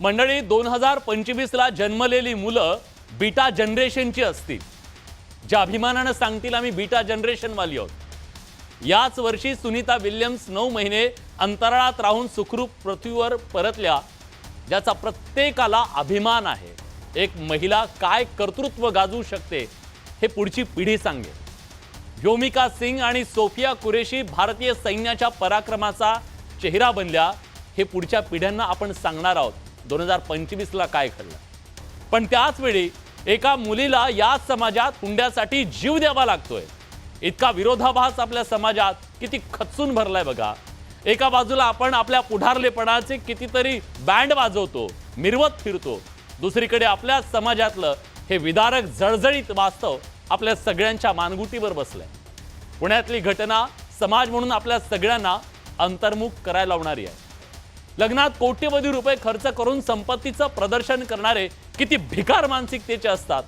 मंडळी दोन हजार पंचवीसला जन्मलेली मुलं बीटा जनरेशनची असतील. ज्या अभिमानानं सांगतील आम्ही बीटा जनरेशनवाली आहोत. याच वर्षी सुनीता विल्यम्स नऊ महिने अंतराळात राहून सुखरूप पृथ्वीवर परतल्या ज्याचा प्रत्येकाला अभिमान आहे. एक महिला काय कर्तृत्व गाजवू शकते हे पुढची पिढी सांगेल. योमिका सिंग आणि सोफिया कुरेशी भारतीय सैन्याच्या पराक्रमाचा चेहरा बनल्या हे पुढच्या पिढ्यांना आपण सांगणार आहोत. दोन हजार पंचवीसला काय घडलं? पण त्याच वेळी एका मुलीला या समाजात हुंड्यासाठी जीव द्यावा लागतोय. इतका विरोधाभास आपल्या समाजात किती खचून भरलाय बघा. एका बाजूला आपण आपल्या पुढारलेपणाचे कितीतरी बँड वाजवतो मिरवत फिरतो. दुसरीकडे आपल्या समाजातलं हे विदारक जळजळीत वास्तव आपल्या सगळ्यांच्या मानगुटीवर बसलंय. पुण्यातली घटना समाज म्हणून आपल्या सगळ्यांना अंतर्मुख करायला लावणारी आहे. लग्नात कोट्यवधी रुपये खर्च करून संपत्तीचं प्रदर्शन करणारे किती भिकार मानसिकतेचे असतात.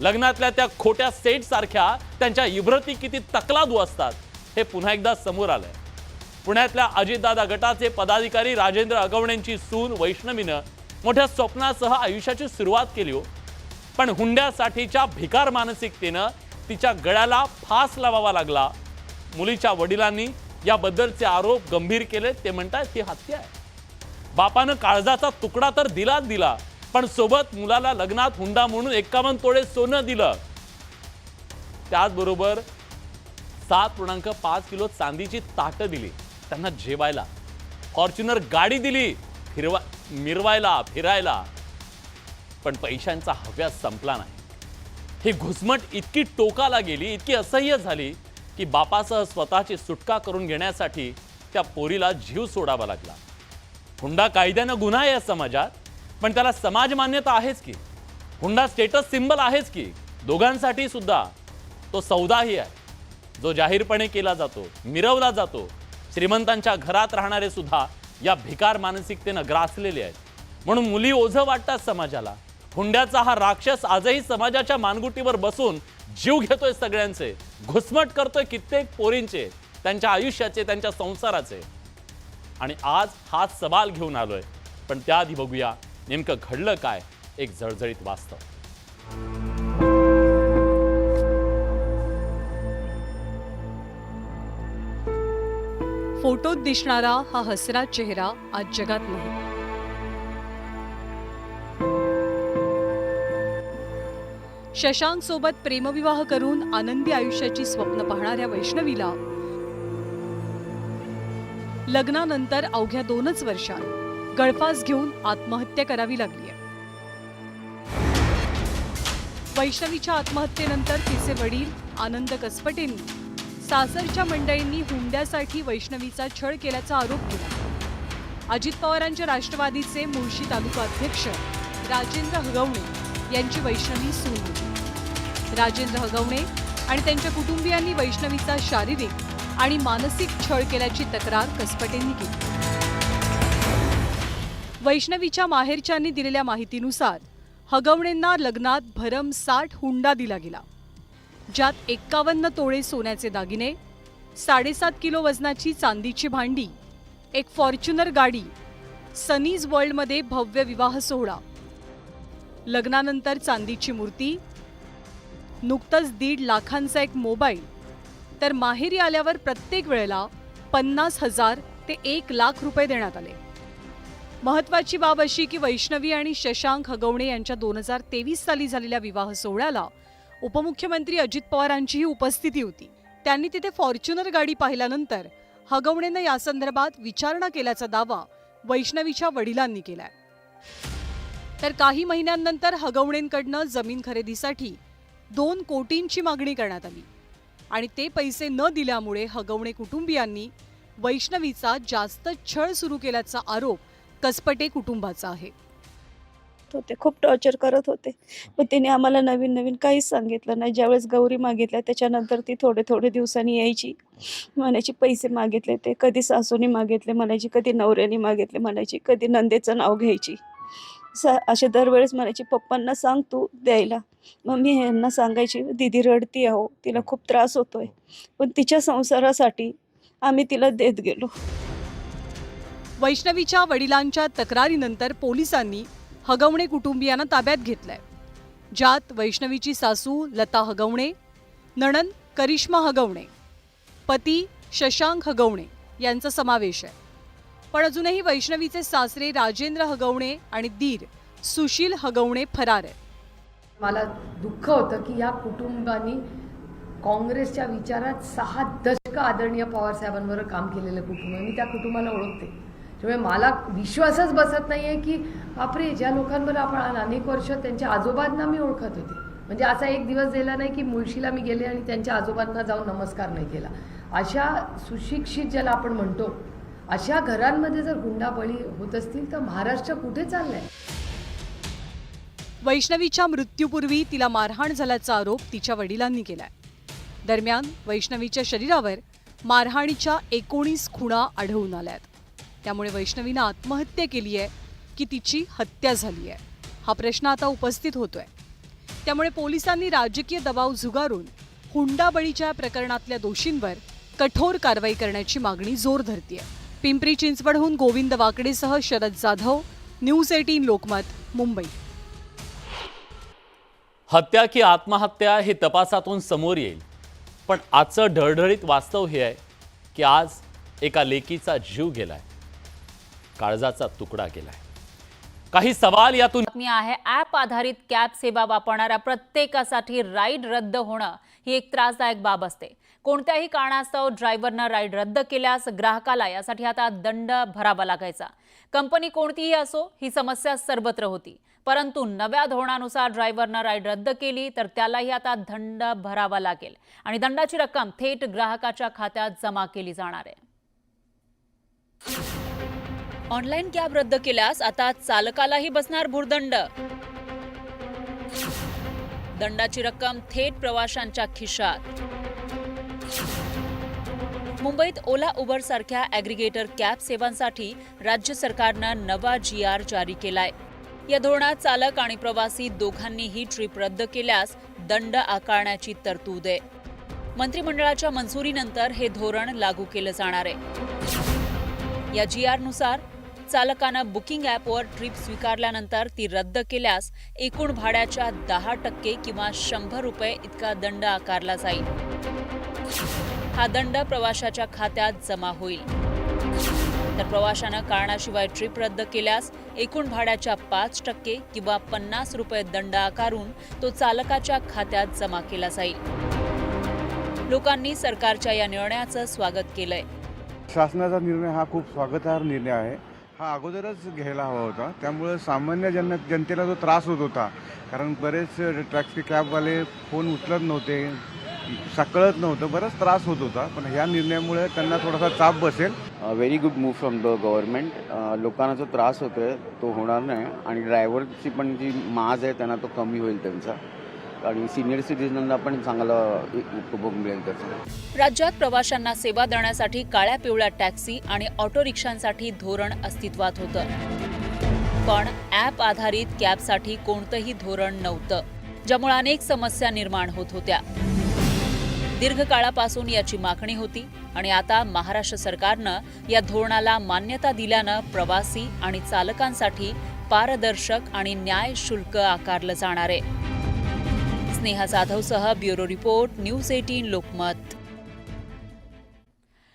लग्नातल्या त्या खोट्या सेट सारख्या त्यांच्या इब्रती किती तकलादू असतात हे पुन्हा एकदा समोर आलंय. पुण्यातल्या अजितदादा गटाचे पदाधिकारी राजेंद्र अगवणेंची सून वैष्णवीनं मोठ्या स्वप्नासह आयुष्याची सुरुवात केली हो. पण हुंड्यासाठीच्या भिकार मानसिकतेनं तिच्या गळ्याला फास लावावा लागला. मुलीच्या वडिलांनी याबद्दलचे आरोप गंभीर केले ते म्हणतात ती हत्या आहे. बापानं काळजाचा तुकडा तर दिलाच दिला पण सोबत मुलाला लग्नात हुंडा म्हणून एक्कावन्न तोळे सोनं दिलं. त्याचबरोबर सात पूर्णांक पाच किलो चांदीची ताटं दिली त्यांना जेवायला. फॉर्च्युनर गाडी दिली फिरवा मिरवायला फिरायला. पण पैशांचा हव्यास संपला नाही. ही घुसमट इतकी टोकाला गेली इतकी असह्य झाली की बापासह स्वतःची सुटका करून घेण्यासाठी त्या पोरीला जीव सोडावा लागला. हुंडा कायद्यानं गुन्हा आहे समाजात पण त्याला समाज मान्यता आहेच की? हुंडा स्टेटस सिंबल आहेच की? दोघांसाठी सुद्धा तो सौदाही आहे. जो जाहीरपणे केला जातो मिरवला जातो श्रीमंतांच्या घरात राहणारे सुद्धा या भिकार मानसिकतेनं ग्रासलेले आहेत. म्हणून मुली ओझं वाटतात समाजाला. हुंड्याचा हा राक्षस आजही समाजाच्या मानगुटीवर बसून जीव घेतोय सगळ्यांचे घुसमट करतोय कित्येक पोरींचे त्यांच्या आयुष्याचे त्यांच्या संसाराचे. आणि आज हा सवाल घेऊन आलोय. पण त्याआधी बघूया नेमकं घडलं काय? एक झळझळीत वास्तव. फोटोत दिसणारा हा हसरा चेहरा आज जगात नाही. शशांक सोबत प्रेमविवाह करून आनंदी आयुष्याची स्वप्न पाहणाऱ्या वैष्णवीला लग्नानंतर अवघ्या दोनच वर्षात गळफास घेऊन आत्महत्या करावी लागली आहे. वैष्णवीच्या आत्महत्येनंतर तिचे वडील आनंद कसपटेंनी सासरच्या मंडळींनी हुंड्यासाठी वैष्णवीचा छळ केल्याचा आरोप केला. अजित पवारांच्या राष्ट्रवादीचे मुळशी तालुका अध्यक्ष राजेंद्र हगवणे यांची वैष्णवी सून होती. राजेंद्र हगवणे आणि त्यांच्या कुटुंबियांनी वैष्णवीचा शारीरिक आणि मानसिक छळ केल्याची तक्रार कसपटेंनी केली. वैष्णवीच्या माहेरच्यांनी दिलेल्या माहितीनुसार हगवणेंना लग्नात भरम साठ हुंडा दिला गेला. ज्यात एक्कावन्न तोळे सोन्याचे दागिने साडेसात किलो वजनाची चांदीची भांडी एक फॉर्च्युनर गाडी सनीज वर्ल्डमध्ये भव्य विवाह सोहळा. लग्नानंतर चांदीची मूर्ती नुकतंच दीड लाखांचा एक मोबाईल तर माहेरी आल्यावर प्रत्येक वेळेला पन्नास हजार ते एक लाख रुपये देण्यात आले. महत्वाची बाब अशी की वैष्णवी आणि शशांक हगवणे यांच्या दोन हजार तेवीस साली झालेल्या विवाह सोहळ्याला उपमुख्यमंत्री अजित पवारांचीही उपस्थिती होती. त्यांनी तिथे फॉर्च्युनर गाडी पाहिल्यानंतर हगवणेनं यासंदर्भात विचारणा केल्याचा दावा वैष्णवीच्या वडिलांनी केलाय. तर काही महिन्यांनंतर हगवणेंकडनं जमीन खरेदीसाठी दोन कोटींची मागणी करण्यात आली. आणि ते पैसे न दिल्यामुळे हगवणे कुटुंबियांनी वैष्णवीचा जास्त छळ सुरू केल्याचा आरोप कसपटे कुटुंबाचा आहे. होते खूप टॉर्चर करत होते. पण तिने आम्हाला नवीन नवीन काहीच सांगितलं नाही. ज्यावेळेस गौरी मागितल्या त्याच्यानंतर ती थोडे थोडे दिवसांनी यायची. म्हणायची पैसे मागितले ते कधी सासूने मागितले म्हणायची कधी नवऱ्याने मागितले म्हणायची कधी नंदेचं नाव घ्यायची. स असे दरवेळेस म्हणायची पप्पांना सांग तू द्यायला. मग मी ह्यांना सांगायची दिदी रडती आहो तिला खूप त्रास होतोय. पण तिच्या संसारासाठी आम्ही तिला देत गेलो. वैष्णवीच्या वडिलांच्या तक्रारीनंतर पोलिसांनी हगवणे कुटुंबियांना ताब्यात घेतलंय. ज्यात वैष्णवीची सासू लता हगवणे नणन करिश्मा हगवणे पती शशांक हगवणे यांचा समावेश आहे. पण अजूनही वैष्णवीचे सासरे राजेंद्र हगवणे आणि दीर सुशील हगवणे फरार आहे मला दुःख होतं की या कुटुंबानी काँग्रेसच्या विचारात सहा दशकं आदरणीय पवारसाहेबांवर काम केलेलं कुटुंब आहे. मी त्या कुटुंबाला ओळखते. त्यामुळे मला विश्वासच बसत नाही आहे की बापरे ज्या लोकांवर आपण अनेक वर्ष त्यांच्या आजोबांना मी ओळखत होते. म्हणजे असा एक दिवस गेला नाही की मुळशीला मी गेले आणि त्यांच्या आजोबांना जाऊन नमस्कार नाही केला. अशा सुशिक्षित ज्याला आपण म्हणतो अशा घरांमध्ये जर हुंडाबळी होत असतील तर महाराष्ट्र कुठे चाललाय? वैष्णवीच्या मृत्यूपूर्वी तिला मारहाण झाल्याचा आरोप तिच्या वडिलांनी केलाय. दरम्यान वैष्णवीच्या शरीरावर मारहाणीच्या एकोणीस खुणा आढळून आल्यात. त्यामुळे वैष्णवीनं आत्महत्या केली आहे की तिची हत्या झाली आहे हा प्रश्न आता उपस्थित होतोय. त्यामुळे पोलिसांनी राजकीय दबाव झुगारून हुंडाबळीच्या प्रकरणातल्या दोषींवर कठोर कारवाई करण्याची मागणी जोर धरतीये. पिंपरी चिंचवडहून गोविंद वाकडेसह शरद जाधव न्यूज एटीन लोकमत मुंबई. हत्या की आत्महत्या हे तपासातून समोर येईल. पण आजचं ढळढळीत वास्तव हे आहे की आज एका लेकीचा जीव गेलाय. काळजाचा तुकडा गेलाय. काही सवाल यातून बातमी आहे ॲप आधारित कॅब सेवा वापरणाऱ्या प्रत्येकासाठी राईड रद्द होणं ही एक त्रासदायक बाब असते. कोणत्याही कारणास्तव ड्रायव्हरनं राईड रद्द केल्यास ग्राहकाला यासाठी आता दंड भरावा लागायचा. कंपनी कोणतीही असो ही समस्या सर्वत्र होती. परंतु नव्या धोरणानुसार ड्रायव्हरनं राईड रद्द केली तर त्यालाही आता दंड भरावा लागेल. आणि दंडाची रक्कम थेट ग्राहकाच्या खात्यात जमा केली जाणार आहे. ऑनलाईन कॅब रद्द केल्यास आता चालकालाही बसणार भुर्दंड. दंडाची रक्कम थेट प्रवाशांच्या खिशात. मुंबईत ओला उबर सारख्या ॲग्रिगेटर कॅब सेवांसाठी राज्य सरकारनं नवा जी आर जारी केलाय. या धोरणात चालक आणि प्रवासी दोघांनीही ट्रिप रद्द केल्यास दंड आकारण्याची तरतूद आहे. मंत्रिमंडळाच्या मंजुरीनंतर हे धोरण लागू केलं जाणार आहे. या जी आरनुसार चालकानं बुकिंग ॲपवर ट्रिप स्वीकारल्यानंतर ती रद्द केल्यास एकूण भाड्याच्या दहा टक्के किंवा शंभर रुपये इतका दंड आकारला जाईल. हा दंड प्रवाशाच्या खात्यात जमा होईल. तर प्रवाशानं कारणाशिवाय ट्रिप रद्द केल्यास एकूण भाड्याच्या पाच टक्के किंवा पन्नास रुपये दंड आकारून तो चालकाच्या खात्यात जमा केला जाईल. लोकांनी सरकारच्या या निर्णयाचं स्वागत केलंय. शासनाचा निर्णय हा खूप स्वागतार्ह निर्णय आहे. हा अगोदरच घ्यायला हवा होता. त्यामुळे सामान्य जन जनतेला जो त्रास होत होता. कारण बरेच टॅक्सी कॅबवाले फोन उचलत नव्हते सकळत नव्हतं बराच त्रास होत होता. पण ह्या निर्णयामुळे त्यांना थोडासा चाप बसेल. Very good move from the government लोकांना जो त्रास होतोय तो होणार नाही. आणि ड्रायव्हरची पण जी माज आहे त्यांना तो कमी होईल त्यांचा. आणि सिनियर सिटीजनला पण चांगला उपभोग मिळेल त्याचा. राज्यात प्रवाशांना सेवा देण्यासाठी काळ्या पिवळ्या टॅक्सी आणि ऑटो रिक्षांसाठी धोरण अस्तित्वात होतं. पण ॲप आधारित कॅबसाठी कोणतंही धोरण नव्हतं ज्यामुळे अनेक समस्या निर्माण होत होत्या. दीर्घकाळापासून याची मागणी होती आणि आता महाराष्ट्र सरकारनं या धोरणाला मान्यता दिल्यानं प्रवासी आणि चालकांसाठी पारदर्शक आणि न्याय शुल्क आकारलं जाणार आहे. Sneha जाधवसह bureau report news eighteen Lokmat.